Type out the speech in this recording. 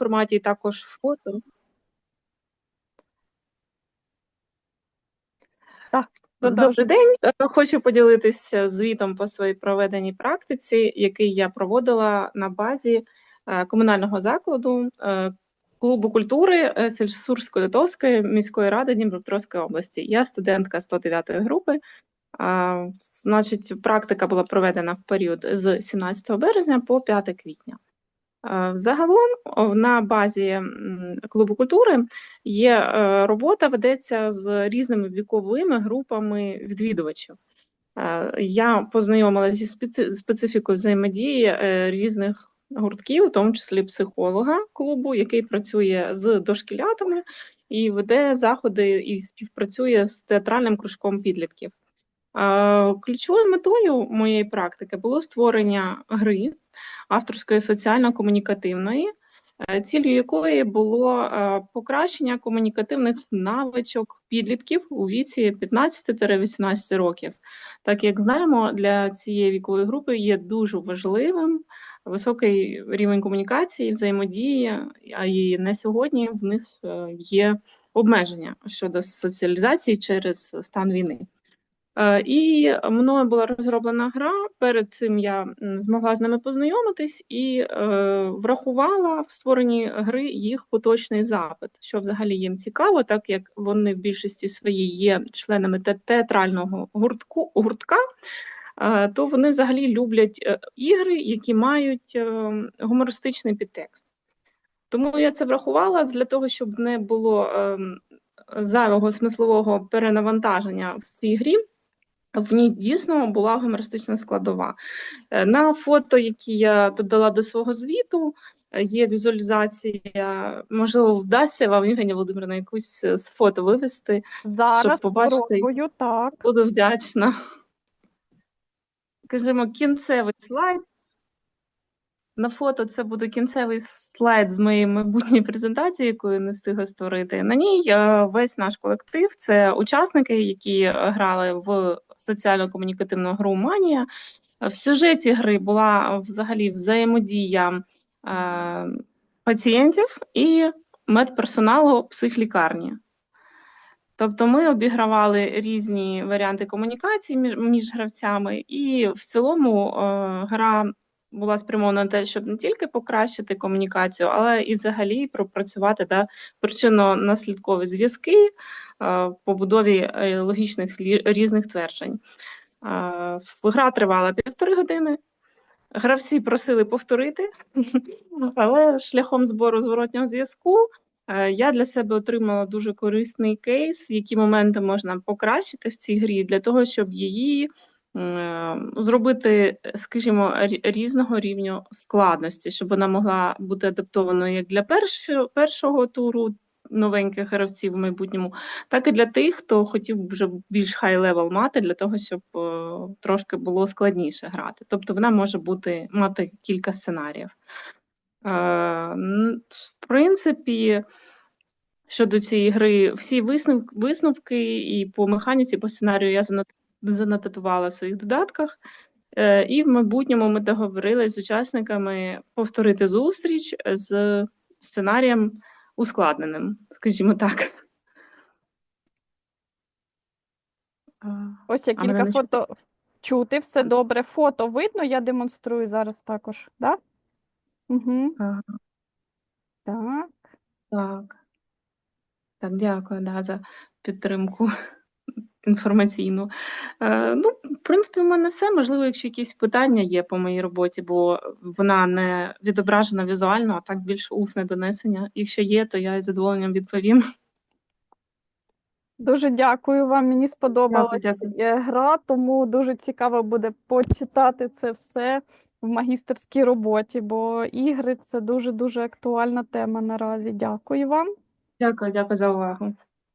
форматі, і також фото. Добрий день. Е, Хочу поділитися звітом по своїй проведеній практиці, який я проводила на базі е, комунального закладу е, клубу культури е, Сільсурсько-Литовської міської ради Дніпропетровської області. Я студентка 109-ї групи. Значить, практика була проведена в період з 17 березня по 5 квітня. Е, Загалом на базі клубу культури є е, робота, ведеться з різними віковими групами відвідувачів. Е, Я познайомилася зі специ- специфікою взаємодії різних гуртків, в тому числі психолога клубу, який працює з дошкілятами і веде заходи і співпрацює з театральним кружком підлітків. Ключовою метою моєї практики було створення гри авторської соціально-комунікативної, е, ціллю якої було е, покращення комунікативних навичок підлітків у віці 15-18 років. Так як знаємо, для цієї вікової групи є дуже важливим високий рівень комунікації, взаємодії, а і на сьогодні в них е, є обмеження щодо соціалізації через стан війни. Е, І мною була розроблена гра. Перед цим я змогла з ними познайомитись і е, врахувала в створенні гри їх поточний запит, що взагалі їм цікаво, так як вони в більшості своїй є членами театрального гуртку, гуртка, е, то вони взагалі люблять ігри, які мають гумористичний підтекст. Тому я це врахувала для того, щоб не було ем, зайвого смислового перенавантаження в цій грі. В ній дійсно була гумористична складова. Е, На фото, які я додала до свого звіту, е, є візуалізація. Можливо, вдасться вам, Євгенія Володимирівна, якусь е, з фото вивести. Зараз побачити. спробую, так. Буду вдячна. Кажемо, кінцевий слайд. На фото це буде кінцевий слайд з моєї майбутньої презентації, яку я не встигла створити. На ній е, весь наш колектив це учасники, які е, грали в соціально-комунікативну гру Манія. В сюжеті гри була взагалі взаємодія е, пацієнтів і медперсоналу психлікарні. Тобто ми обігравали різні варіанти комунікації між, між гравцями, і в цілому е, гра була спрямована на те, щоб не тільки покращити комунікацію, але і взагалі пропрацювати да, причинно-наслідкові зв'язки е, в побудові е, логічних різних тверджень. Е, Гра тривала півтори години. Гравці просили повторити, але шляхом збору зворотнього зв'язку я для себе отримала дуже корисний кейс, які моменти можна покращити в цій грі для того, щоб її зробити, скажімо, різного рівню складності, щоб вона могла бути адаптованою як для першого, першого туру новеньких гравців в майбутньому, так і для тих, хто хотів вже більш хай-левел мати, для того, щоб е, трошки було складніше грати. Тобто вона може бути мати кілька сценаріїв. Е, В принципі, щодо цієї гри, всі висновки, і по механіці, по сценарію я занот- занотатувала в своїх додатках. Е, І в майбутньому ми договорилися з учасниками повторити зустріч з сценарієм ускладненим, скажімо так. Ось я кілька не фото чути, все добре. Фото видно, я демонструю зараз також, да? Угу. ага, Так. Так. Так, дякую, да, за підтримку інформаційну. Е, ну, в принципі, у мене все. Можливо, якщо якісь питання є по моїй роботі, бо вона не відображена візуально, а так більш усне донесення. Якщо є, то я із задоволенням відповім. Дуже дякую вам. Мені сподобалась дякую. е, гра, тому дуже цікаво буде почитати це все в магістерській роботі, бо ігри це дуже-дуже актуальна тема наразі. Дякую вам. Дякую, дякую за увагу.